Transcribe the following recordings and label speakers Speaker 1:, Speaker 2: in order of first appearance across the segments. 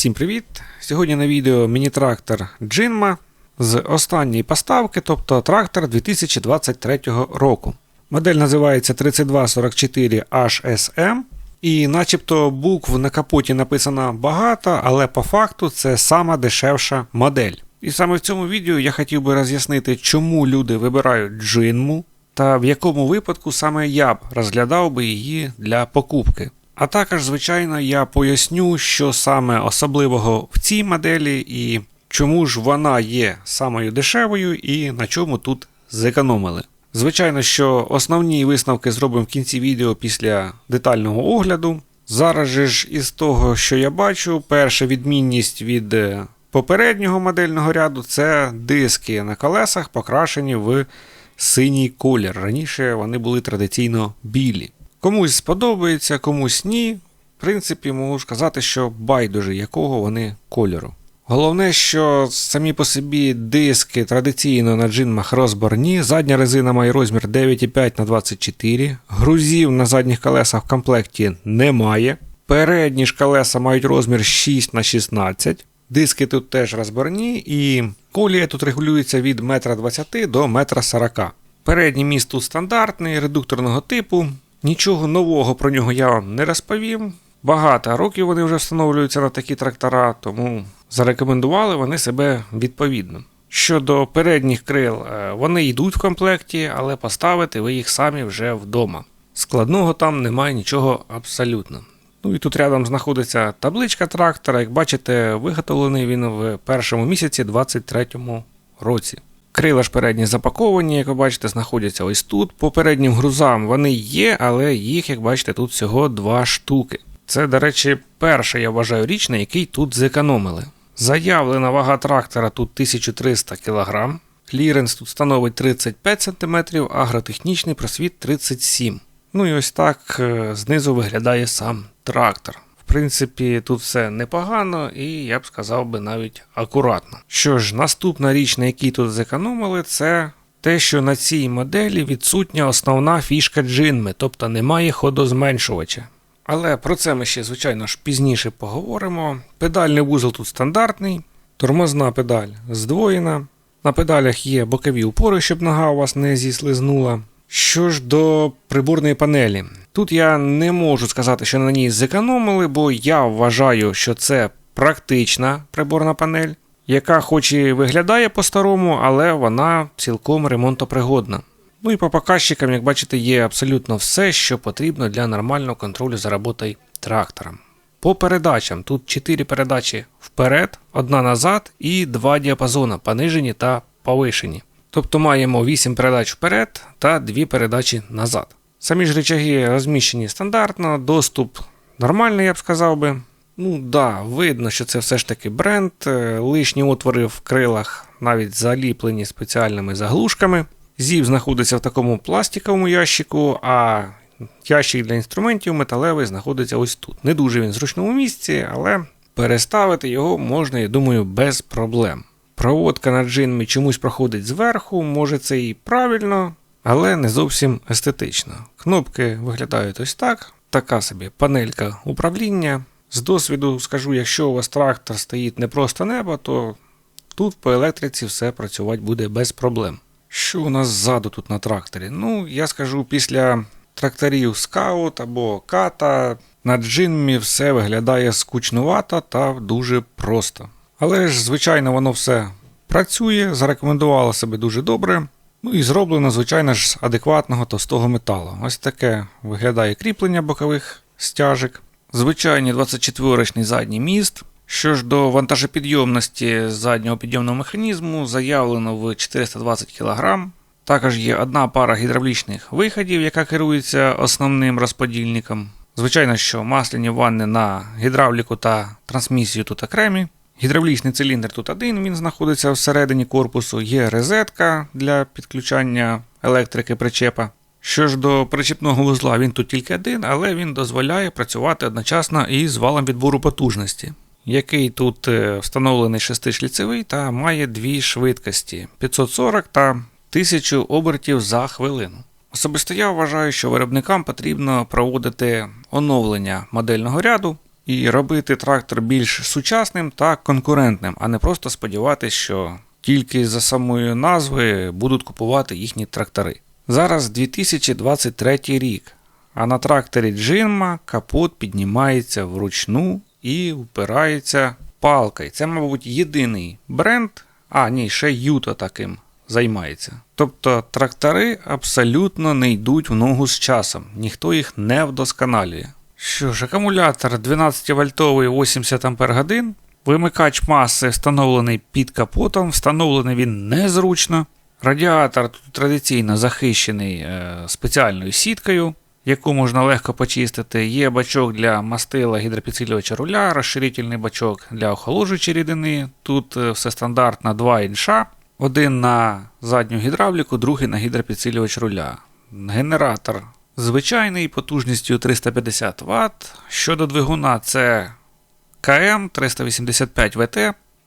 Speaker 1: Всім привіт! Сьогодні на відео міні-трактор Джинма з останньої поставки, тобто трактор 2023 року. Модель називається 3244 HSM, і начебто букв на капоті написано багато, але по факту це сама дешевша модель. І саме в цьому відео я хотів би роз'яснити, чому люди вибирають джинму, та в якому випадку саме я б розглядав би її для покупки. А також, звичайно, я поясню, що саме особливого в цій моделі і чому ж вона є самою дешевою і на чому тут зекономили. Звичайно, що основні висновки зробимо в кінці відео після детального огляду. Зараз же ж із того, що я бачу, перша відмінність від е, попереднього модельного ряду це диски на колесах, покрашені в синій колір. Раніше вони були традиційно білі. Комусь сподобається, комусь ні. В принципі, можу сказати, що байдуже якого вони кольору. Головне, що самі по собі диски традиційно на джинмах розборні, задня резина має розмір 9,5 на 24 грузів на задніх колесах в комплекті немає. Передні ж колеса мають розмір 6 на 16 Диски тут теж розборні, і колія тут регулюється від 1,20 м до 1,40 м. Передній міст тут стандартний, редукторного типу. Нічого нового про нього я вам не розповім. Багато років вони вже встановлюються на такі трактора, тому зарекомендували вони себе відповідно. Щодо передніх крил, е, вони йдуть в комплекті, але поставити ви їх самі вже вдома. Складного там немає нічого абсолютно. Ну і тут рядом знаходиться табличка трактора. Як бачите, виготовлений він в першому місяці 23-му році. Крила ж передні запаковані, як ви бачите, знаходяться ось тут. По переднім грузам вони є, але їх, як бачите, тут всього два штуки. Це, до речі, перша, я вважаю, річ, на який тут зекономили. Заявлена вага трактора тут 1300 кг, кліренс тут становить 35 см, агротехнічний просвіт 37 Ну і ось так е, знизу виглядає сам трактор. Принципі, тут все непогано і я б сказав би навіть акуратно. Що ж, наступна річ, на якій тут зекономили, це те, що на цій моделі відсутня основна фішка джинми, тобто немає ходозменшувача. Але про це ми ще, звичайно ж, пізніше поговоримо. Педальний вузол тут стандартний, тормозна педаль здвоєна. На педалях є бокові упори, щоб нога у вас не зіслизнула. Що ж до приборної панелі, тут я не можу сказати, що на ній зекономили, бо я вважаю, що це практична приборна панель, яка хоч і виглядає по-старому, але вона цілком ремонтопригодна. Ну і по показчикам, як бачите, є абсолютно все, що потрібно для нормального контролю за роботою трактором. По передачам тут 4 передачі вперед, одна назад і два діапазони понижені та повишені. Тобто маємо 8 передач вперед та 2 передачі назад. Самі ж речаги розміщені стандартно, доступ нормальний, я б сказав би. Ну да, видно, що це все ж таки бренд, е, лишні отвори в крилах навіть заліплені спеціальними заглушками. Зів знаходиться в такому пластиковому ящику, а ящик для інструментів металевий знаходиться ось тут. Не дуже він в зручному місці, але переставити його можна, я думаю, без проблем. Проводка на джинмі чомусь проходить зверху, може це і правильно, але не зовсім естетично. Кнопки виглядають ось так. Така собі панелька управління. З досвіду скажу, якщо у вас трактор стоїть не просто небо, то тут по електриці все працювати буде без проблем. Що у нас ззаду тут на тракторі? Ну, я скажу, після тракторів скаут або ката на джинмі все виглядає скучнувато та дуже просто. Але ж, звичайно, воно все працює, зарекомендувало себе дуже добре. Ну і зроблено, звичайно ж, з адекватного товстого металу. Ось таке виглядає кріплення бокових стяжок. Звичайний 24-річний задній міст. Що ж до вантажопідйомності заднього підйомного механізму, заявлено в 420 кг. Також є одна пара гідравлічних виходів, яка керується основним розподільником. Звичайно, що масляні ванни на гідравліку та трансмісію тут окремі. Гідравлічний циліндр тут один, він знаходиться всередині корпусу, є розетка для підключання електрики причепа. Що ж до причепного вузла, він тут тільки один, але він дозволяє працювати одночасно із валом відбору потужності, який тут е, встановлений шестишліцевий та має дві швидкості 540 та 1000 обертів за хвилину. Особисто я вважаю, що виробникам потрібно проводити оновлення модельного ряду і робити трактор більш сучасним та конкурентним, а не просто сподіватися, що тільки за самою назви будуть купувати їхні трактори. Зараз 2023 рік, а на тракторі Джинма капот піднімається вручну і впирається палкою. Це, мабуть, єдиний бренд, а ні, ще Юто таким займається. Тобто трактори абсолютно не йдуть в ногу з часом, ніхто їх не вдосконалює. Що ж, акумулятор 12 вольтовий 80 Ах, вимикач маси встановлений під капотом, встановлений він незручно. Радіатор тут традиційно захищений е, спеціальною сіткою, яку можна легко почистити. Є бачок для мастила гідропідсилювача руля, розширительний бачок для охолоджуючої рідини. Тут е, все стандартно 2 інша. Один на задню гідравліку, другий на гідропідсилювач руля. Генератор звичайний потужністю 350 Вт. Щодо двигуна, це КМ 385 ВТ.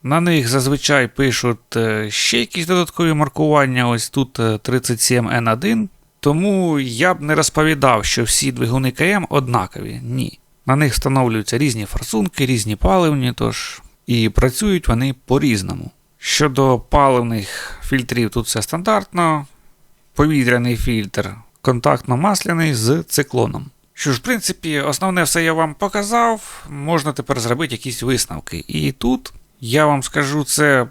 Speaker 1: На них зазвичай пишуть е, ще якісь додаткові маркування. Ось тут е, 37N1. Тому я б не розповідав, що всі двигуни КМ однакові. Ні. На них встановлюються різні форсунки, різні паливні, тож і працюють вони по-різному. Щодо паливних фільтрів, тут все стандартно. Повітряний фільтр контактно-масляний з циклоном. Що ж, в принципі, основне все я вам показав. Можна тепер зробити якісь висновки. І тут я вам скажу, це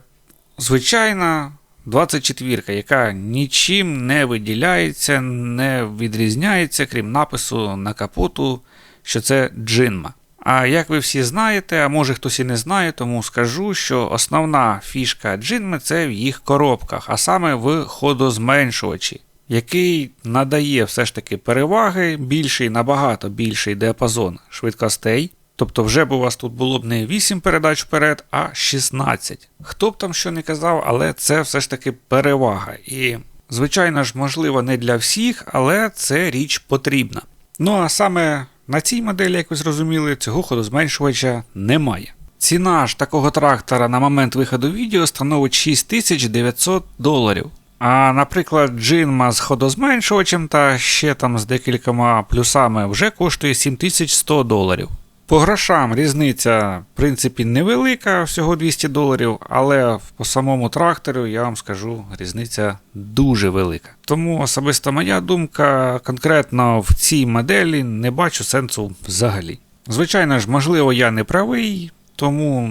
Speaker 1: звичайна 24-ка, яка нічим не виділяється, не відрізняється, крім напису на капоту, що це джинма. А як ви всі знаєте, а може хтось і не знає, тому скажу, що основна фішка джинми це в їх коробках, а саме в ходозменшувачі, який надає все ж таки переваги, більший, набагато більший діапазон швидкостей. Тобто, вже б у вас тут було б не 8 передач вперед, а 16. Хто б там що не казав, але це все ж таки перевага. І, звичайно ж, можливо, не для всіх, але це річ потрібна. Ну а саме на цій моделі, як ви зрозуміли, цього ходозменшувача немає. Ціна ж такого трактора на момент виходу відео становить 6900 доларів. А, наприклад, джинма з ходозменшувачем та ще там з декількома плюсами вже коштує 7100 доларів. По грошам різниця, в принципі, невелика, всього 200 доларів, але по самому трактору я вам скажу, різниця дуже велика. Тому особисто моя думка конкретно в цій моделі не бачу сенсу взагалі. Звичайно ж, можливо, я не правий, тому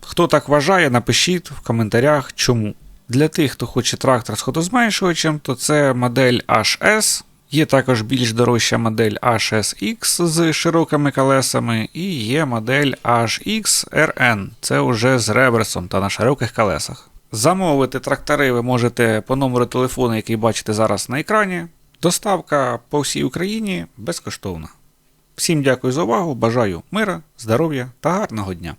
Speaker 1: хто так вважає, напишіть в коментарях чому. Для тих, хто хоче трактор з ходозменшувачем, то це модель HS. Є також більш дорожча модель HSX з широкими колесами, і є модель HXRN, це вже з реверсом та на широких колесах. Замовити трактори ви можете по номеру телефону, який бачите зараз на екрані. Доставка по всій Україні безкоштовна. Всім дякую за увагу, бажаю мира, здоров'я та гарного дня!